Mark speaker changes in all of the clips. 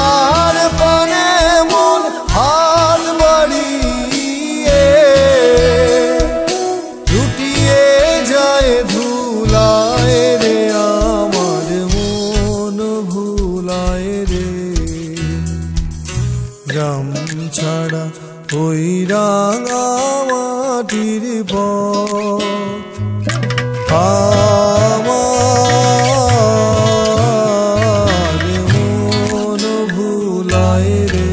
Speaker 1: তার পানে মন হাত বাড়িয়ে লুটিয়ে যায় ধুলায় রে, আমার মন ভুলায় রে। গ্রাম ছাড়া ওই রাঙা মাটির পর ভুলায় রে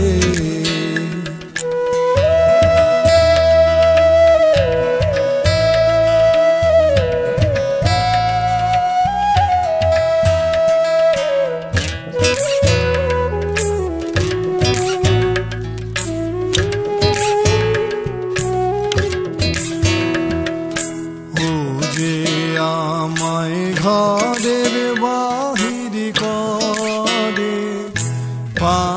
Speaker 1: আমায় ঘরের বাহির করে পায়ে